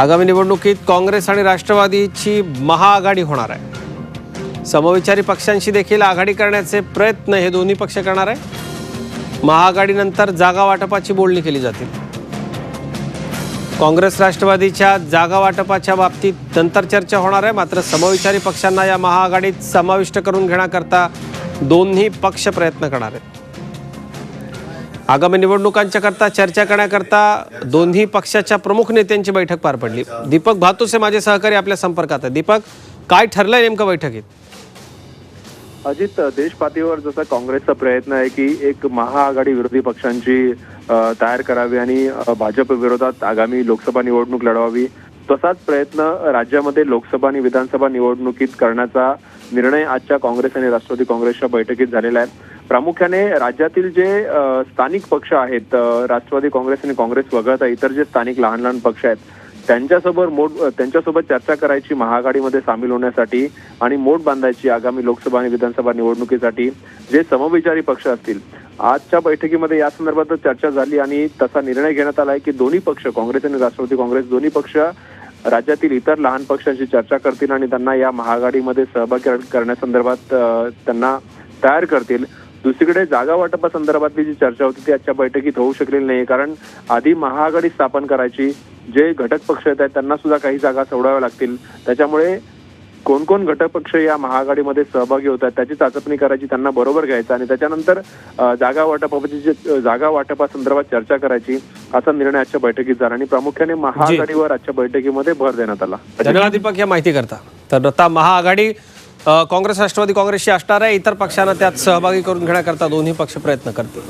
आगामी निवडणुकीत काँग्रेस आणि राष्ट्रवादीची महाआघाडी होणार आहे. समविचारी पक्षांशी देखील आघाडी करण्याचे प्रयत्न हे दोन्ही पक्ष करणार आहे. महाआघाडीनंतर जागा वाटपाची बोलणी केली जातील काँग्रेस राष्ट्रवादीच्या जागा वाटपाच्या बाबतीत नंतर चर्चा होणार आहे. मात्र समविचारी पक्षांना या महाआघाडीत समाविष्ट करून घेण्याकरता दोन्ही पक्ष प्रयत्न करणार आहेत. आगामी निवडणुकांच्या करता चर्चा करण्याकरता दोन्ही पक्षाच्या प्रमुख नेत्यांची बैठक पार पडली. दीपक भातुसे माझे सहकारी आपल्या संपर्कात आहे दीपक काय ठरलंय नेमकं बैठकीत? अजित देश पातळीवर जसा काँग्रेसचा प्रयत्न आहे की एक महाआघाडी विरोधी पक्षांची तयार करावी आणि भाजप विरोधात आगामी लोकसभा निवडणूक लढवावी तसाच प्रयत्न राज्यामध्ये लोकसभा आणि विधानसभा निवडणुकीत करण्याचा निर्णय आजच्या काँग्रेस आणि राष्ट्रवादी काँग्रेसच्या बैठकीत झालेला आहे. प्रामुख्याने राज्यातील जे स्थानिक पक्ष आहेत राष्ट्रवादी काँग्रेस आणि काँग्रेस वगळता इतर जे स्थानिक लहान लहान पक्ष आहेत त्यांच्यासोबत मोठ त्यांच्यासोबत चर्चा करायची महाआघाडीमध्ये सामील होण्यासाठी आणि मोठ बांधायची आगामी लोकसभा आणि विधानसभा निवडणुकीसाठी जे समविचारी पक्ष असतील. आजच्या बैठकीमध्ये या संदर्भात चर्चा झाली आणि तसा निर्णय घेण्यात आला आहे की दोन्ही पक्ष काँग्रेस आणि राष्ट्रवादी काँग्रेस दोन्ही पक्ष राज्यातील इतर लहान पक्षांशी चर्चा करतील आणि त्यांना या महाआघाडीमध्ये सहभागी करण्यासंदर्भात त्यांना तयार करतील. दुसरीकडे जागा वाटपासंदर्भातली जी चर्चा होती ती आजच्या बैठकीत होऊ शकलेली नाही कारण आधी महाआघाडी स्थापन करायची जे घटक पक्ष आहेत त्यांना सुद्धा काही जागा सोडाव्या लागतील. त्याच्यामुळे कोण कोण घटक पक्ष या महाआघाडीमध्ये सहभागी होतात त्याची चाचपणी करायची त्यांना बरोबर घ्यायचं आणि त्याच्यानंतर जागा वाटपाची जागा वाटपासंदर्भात चर्चा करायची असा निर्णय आजच्या बैठकीत झाला आणि प्रामुख्याने महाआघाडीवर आजच्या बैठकीमध्ये भर देण्यात आला. धन्यवाद दीपक. या माहिती करता तर आता महाआघाडी काँग्रेस राष्ट्रवादी काँग्रेसशी असणार आहे इतर पक्षांना त्यात सहभागी करून घेण्याकरता दोन्ही पक्ष प्रयत्न करतील.